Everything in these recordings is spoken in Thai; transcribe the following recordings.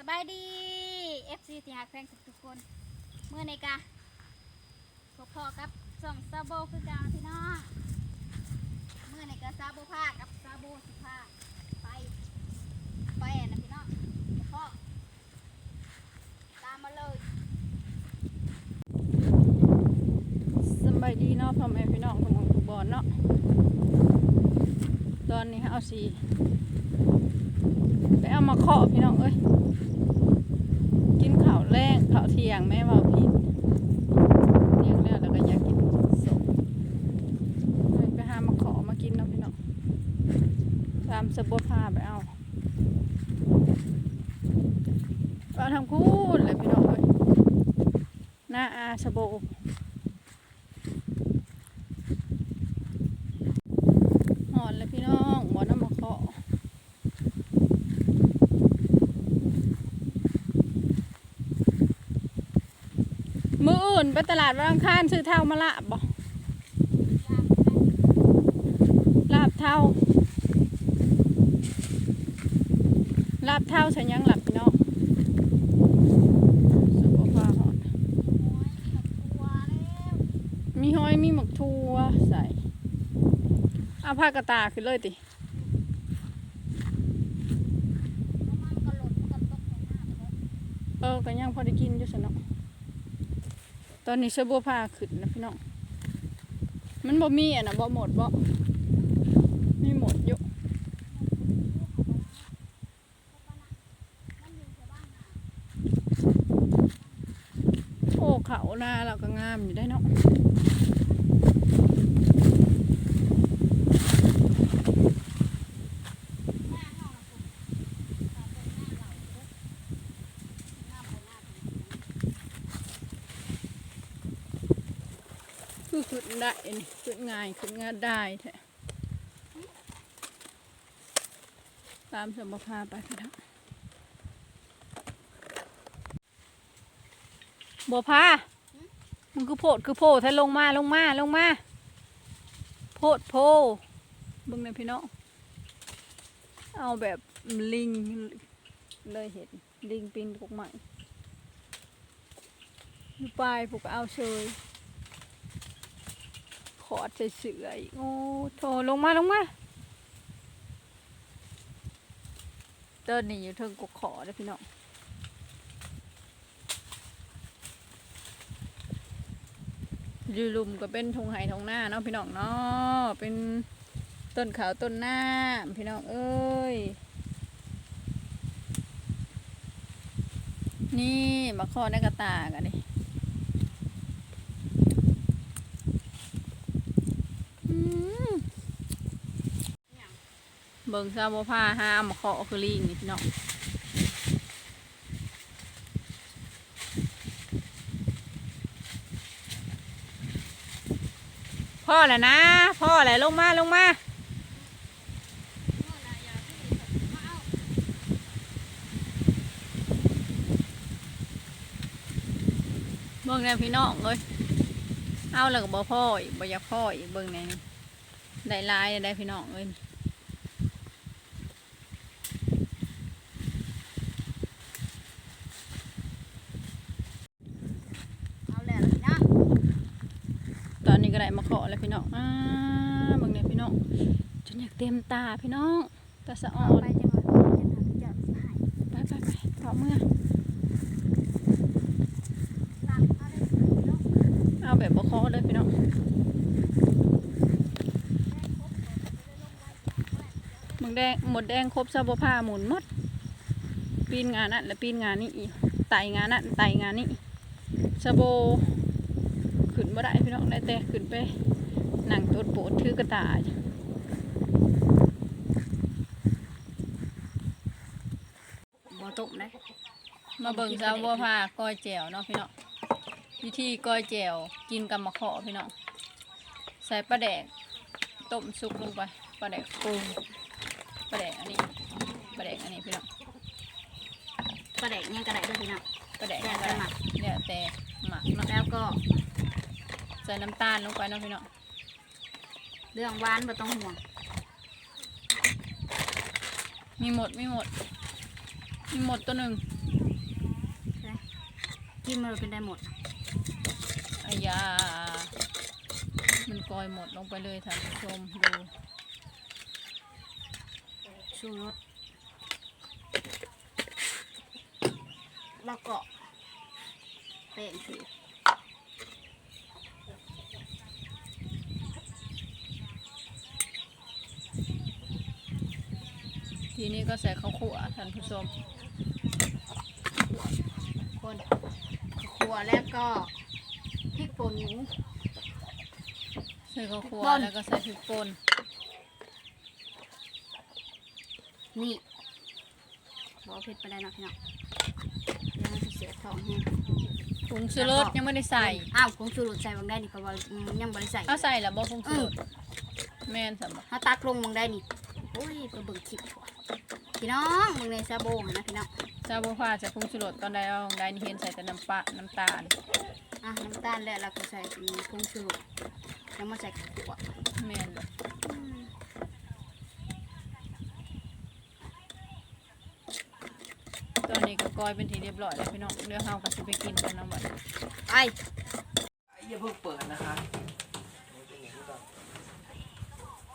สบายดี FC ที่หักแพงทุกคน เมื่อในกะพบพอกับส่องซาโบคือกาพี่น้องเมื่อในกะซาโบภาคกับซาโบสิภาไปไปนะพี่น้องพ่อตามมาเลยสบายดีเนาะพ่อแม่พี่น้องทุกหมองทุกบอนเนาะตอนนี้เอาสี ไปเอามาเคาะพี่น้องเอ้ยกินข้าวแรงข้าวเที่ยงแม่ว่าผิดเลี้ยงแล้วแล้วก็อยากกินสมเลยไปหามาเคาะมากินเนาะพี่น้องตามสะบดพาไปเอาเอาทำคูดเลยพี่น้องเอ้ยหน้าอาสะโบ หอนเลยพี่น้องหมอน้ำมาเคาะมืออื่ นไปตลาดวันอังคารซื้อเท่ามาลาบบ่ลาบเท่าลาบเท่าใส่หยังหลับพี่น้องสุขภาพหอนมีหอยมีหมกทัวใส่เอาผ้ากระตาขึ้นเลยติเออก็ยังพอได้กินอยู่สนอง ตอนนี้เชื้อบัวผ้าขึ้นนะพี่น้อง มันบ่มีอะนะบ่หมดบ่มีหมดอยู่ โอ้เขานาเราก็งามอยู่ได้เนาะ ได้นี่ขึ้นง่ายขึ้นง่ายได้แท้ตามสมภาไปพี่น้องบัวพามันคือโพดคือโพดถ้าลงมาลงมาลงมา โพดโพบึงในอยพี่น้อง เอาแบบลิงเลยเห็นลิงปีนพวกใหม่อยู่ปลายพวกก็เอาเชย ขอดใส่เสืออีกโอ้โถลงมาลงมาเตินนี่อยู่เทิงกกขอเลยพี่น้องอยูลุมก็เป็นทงไห่ทงหน้าเนาะพี่น้องเนาะเป็นต้นขาวต้นหน้าพี่น้องเอ้ยนี่มาข้อในกระตากันดิ เบิ่งซาโบผ้าห้ามเคาะคือลิงนี่พี่น้องพ่อแหละนะ พ่อแหละลงมาลงมาเบิ่งแนวพี่น้องเลยเอาแล้วก็บ่พ่ออีกบ่อยากพ่ออีกเบิ่งแนวนี้ได้ลายได้พี่น้องเอ้ย เอาแล้วพี่น้อง ตอ นี้ก็ได้มาเคาะแล้วพี่น้องอ่าเบิ่งแนวพี่น้องจนอยากเต็มตาพี่น้องตาสะอ่อนไปจังหวัดจะทำจะหายไปไปไปเถาะเมื่อเอาแบบบ่เคาะเลยพี่น้องหมดแดงหมดแดงครบซาบผ้าหมุนมด ปีนงานนั่นแล้วปีนงานนี้อีไต่งานนั่นไต่งานนี้ซาโบ บ่ได้พี่น้องได้แต่ขึ้นไปหนังตัวโปดถือกระต่ายบ่ตกนะมาเบิ่งซาโบผ้าก้อยแจ่วเนาะพี่น้องวิธีก้อยแจ่วกินกับมะขอพี่น้องใส่ปลาแดกต้มสุกลงไปปลาแดกปรุงปลาแดกอันนี้ปลาแดกอันนี้พี่น้องกระเด็กยังกระเด็กด้วยพี่น้องปลาแดกแต่อะไรแต่หมักเนี่ยแต่หมักเนาะแล้วก็ใส่น้ำตาลลงไปเนาะพี่เนาะเรื่องหวานไม่ต้องห่วง มีหมดมีหมด มีหมดตัวหนึ่งกินมันเป็นได้หมดอายา มันกอยหมดลงไปเลยท่านผู้ชมดูชูรสแล้วก็แป้งสิ ทีนี้ ก็ใส่ข้าวคั่วท่านผู้ชมคนขัวแล้วก็พริกป่นหมูใส่ข้าวคั่วป่นแล้วก็ใส่พริกป่นนี่บอกเผ็ดไปได้เนาะพี่น้องเดี๋ยวมันจะเสียท้องแห้งผงชูรสยังไม่ได้ใส่อ้าวผงชูรสใส่บางได้นี่เพราะว่าอืมยังบ่ได้ใส่เอาใส่แล้วบ่ผงชูรสแม่นสำบ่ถ้าตักลงบางได้นี่โอ้ยไปเบิ่งคลิปก่อน พี่น้องมึงในซาโบหั่นนะพี่น้องซาบ่พาใส่ผงชูรสตอนใดเอาได้นี่เห็นใส่แต่น้ำปลาน้ำตาลอะน้ำตาลแล้วเราก็ใส่อืมผงชูรสยังมาใส่ขัวแม่นบ่ตอนนี้ก็กอยเป็นทีเรียบร้อยแล้วพี่น้องเดี๋ยวเฮาก็สิไปกินกันน้ำบัดไปอย่าเพิ่งเปิดนะคะ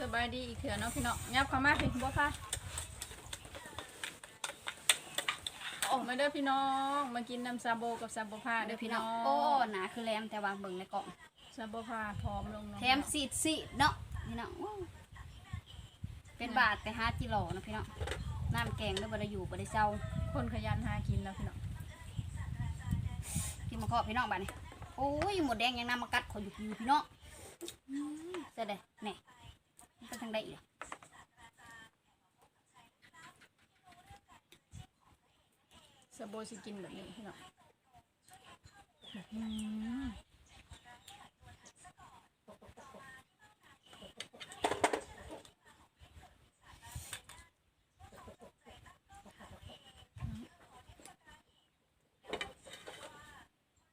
สบายดีอีกเถื่อเนาะพี่น้องยับเข้ามาพี่บ่ค่ะออก มาเด้อพี่น้อง มากินน้ำซาโบกับซาโบพาเด้เดี๋อยวพี่พี่น้น้อองงโอ้หนาคือแรมแต่วางเบิ่งในกล่องซาโบพาพร้อมลงเนาะแถมสีดสีดเนาะพี่น้องโอ้เป็นบาทแต่ห้ากิโลนะพี่น้องน้ำแกงด้วยบไดอยู่บไดเศร้าคนขยันหากินแล้วพี่น้องพี่มาเคาะพี่น้องบ้านนี่โอ้ยหมดแดงยังน้ำมากัดขอยอยู่อยู่พี่น้องอืมเสร็จเลยแหน่มันไปทางใดอีกล่ะ ซาโบสิกินแบบนี้พี่น้อง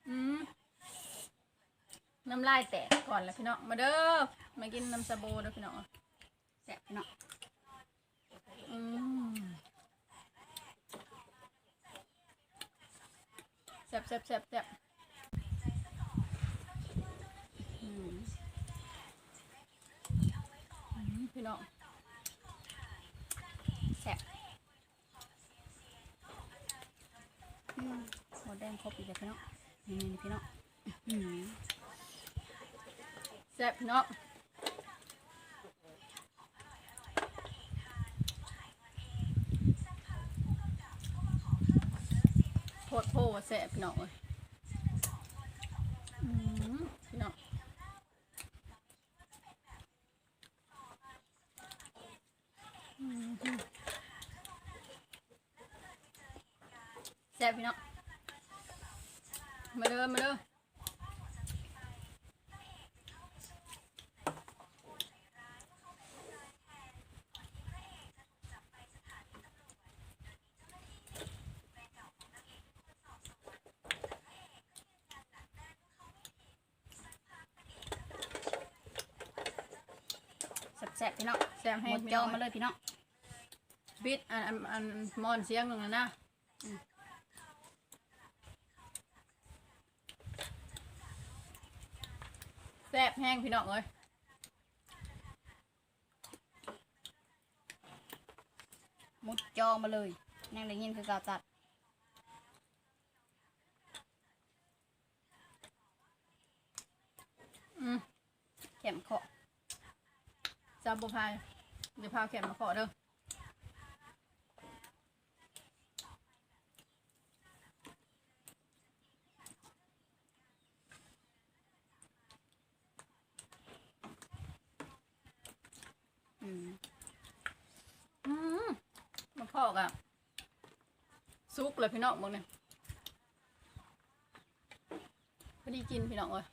อืมน้ำลายแตกก่อนแล้วพี่น้องมาเด้อมากินน้ำซาโบเด้อพี่น้องแซ่บพี่น้องอืม แซ่บแซ่บแซ่บแซ่บพี่น้องแซ่บอืมหมดแดงครบอีกแล้วพี่น้องนี่พี่น้องแซ่บพี่น้องโพดโพว่า แสบหน่อยอืมพี่น้องอืมแซ่บพี่น้องมาเด้อมาเด้อ แซ่บๆ พี่น้องแซ่บให้หมดพี่จน้อองมาเลยพี่น้องบิดอันอันอันมอนเสียงหนึ่งนะนะอืมแซ่บแห้งพี่น้องเอ้ยมุดจอมาเลยนั่งได้ยินคือกาวตัด อืม เข็มเคาะ ซาบูพายเดี๋ยวพาแขนมาขอเด้ออืมอืมมาขอกอะซุกเลยพี่น้องบอกเนี่ยพอดีกินพี่น้องเอ้ย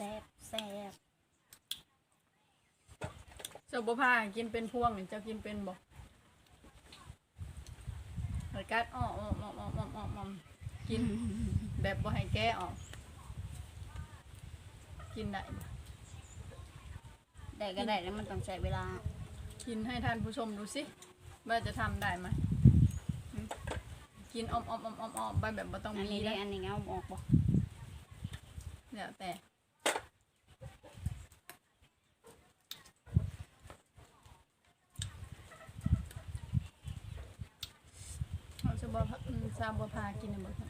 ซ่บแซ่บเจ้าบ่พากินเป็นพวงหรืเจ้ากินเป็นบ่หอยกัดอ้ออ๋ออ้ออ้ออ้ออ้ออ้กิน แบบบ่ให้แก้ออก กินได้ได้ก็ได้แล้วมันต้องใช้เวลา กินให้ท่านผู้ชมดูสิว่าจะทำได้ไหมกินอ้อมอ้อมอ้อมอ้อมอ้อมไปแบบบ่ต้องอันมีนี้ได้อันนี้เอาออกบ่ แล้วแต่ กินเนี่ยบ่ครับ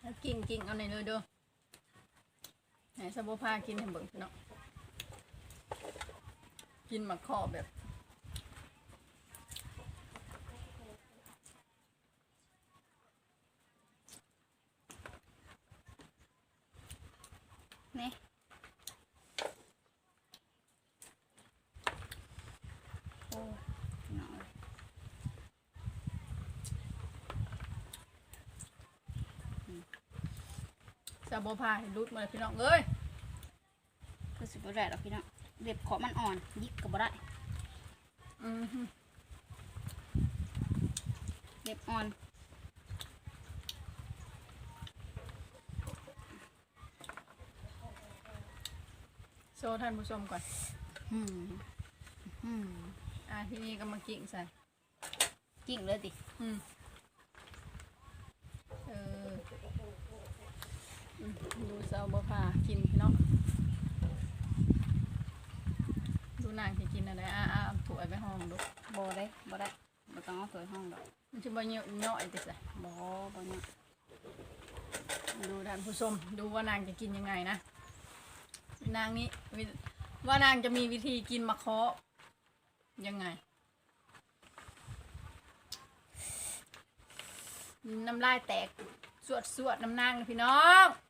แล้วกิ่งกิ่งเอาในเลยเด้อไหนซาบัวพากินให้เบิ่งเนาะกินมะข้อแบบ นี่โอ้หนอย ซาบัวพาให้รุดมาเลยพี่น้องเอ้ยคือสิบ่ได้ดอกพี่น้องเล็บขอมันอ่อน ยิกก็บ่ได้อือฮึเล็บอ่อนโชว์ท่านผู้ชมก่อนอืมอืมอ่าทีนี้ก็มากิ่งใส่จริงเลยติอืมเอออืม ดูเซาบัวพากินพี่น้องดูนางที่กินอะไรอ่าอ่าถวยไปห้องดูบ่ได้บ่ได้บ่ต้องเอาสวยห้องดอกมันจะบ่เยอะเนาะไอ้ติสะบ่บ่เนี่ยดูท่านผู้ชมดูว่านางจะกินยังไงนะนางนี้วิว่านางจะมีวิธีกินมะเคาะยังไง น้ำลายแตกสวดสวดน้ำนางนะพี่น้องอืมอืม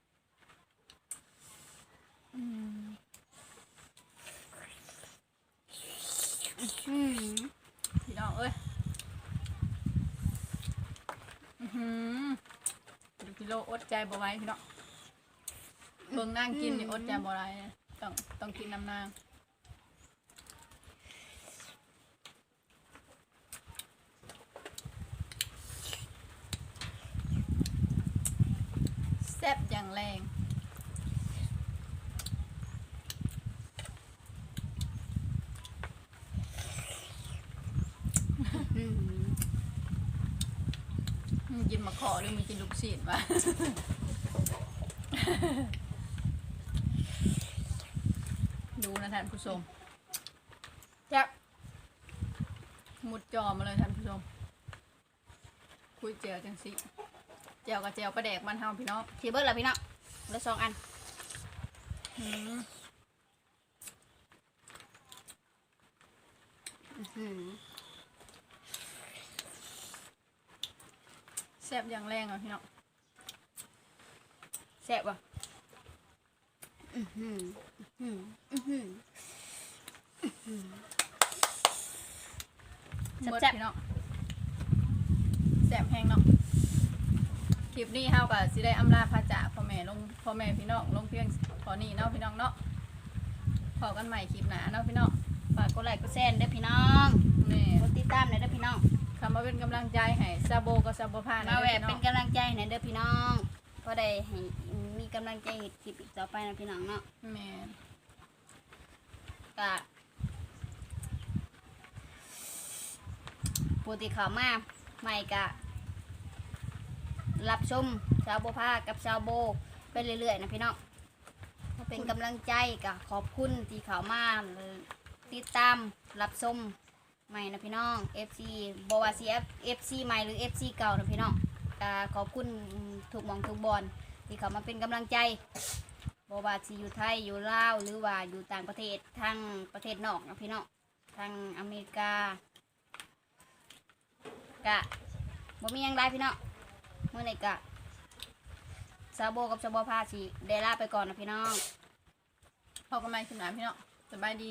พี่น้องเอ้ยอื้อหือดูกิโลอดใจบ่ไหว้พี่น้องเบิ่งนางกินนี่อดใจบ่ไหวต้องต้องกินน้ำนางแซ่บอย่างแรง อืม มึงกินมะขอ หรือมึงกินลูกศิษย์วะดูนะท่านผู้ชมจับมุดจอมาเลยท่านผู้ชม คุยเจียวจังสิเจียวกับเจียวประแดกมันเฮาพี่น้องสิเบิดล้วพี่น้องเหลือสองอันอืม อืม แซ่บอย่างแรงอะพี่น้องแซ่บบ่อือหืออือหืออื้อหือเบิดแซ่บๆพี่น้องแซ่บแห้งเนาะคลิปนี้เฮากับสิได้อำลาพระจ่าพ่อแม่ลงพ่อแม่พี่น้องลงเพียงพอนี้เนาะพี่น้องเนาะพอกันใหม่คลิปหน้าเนาะพี่น้องฝากกดไลค์กดแชร์เด้อพี่น้องแม่กดติดตามหน่อยเด้อพี่น้อง คำว่าเป็นกำลังใจให้ซาโบกับซาโบพามาแหวะด้อเป็นพี่กำลังใจให้หน่อยเด้อพี่น้องเพราะได้ให้มีกำลังใจเฮ็ดคลิปอีกต่อไปนะพี่น้องเนาะแม่ก็ปกติเขามาใหม่กะรับชมชาวโบพากับชาวโบไปเรื่อยๆนะพี่น้องถ้าเป็นกำลังใจก็ขอบคุณที่เขามาติดตามรับชม ใหม่นะพี่น้อง FC บว่าซี FC ใหม่หรือ FC เก่านะพี่น้องก็ขอบคุณทุกมองทุกบอลที่เขามาเป็นกำลังใจบว่าซีอยู่ไทยอยู่ลาวหรือว่าอยู่ต่างประเทศทางประเทศนอกนะพี่น้องทางอเมริกากะบ่มีหยังไรพี่น้องเมื่อไหร่กะซาโบกับซาโบพาสิได้ลาไปก่อนนะพี่น้องพอกันใหมคลิปหน้าพี่น้องสบายดี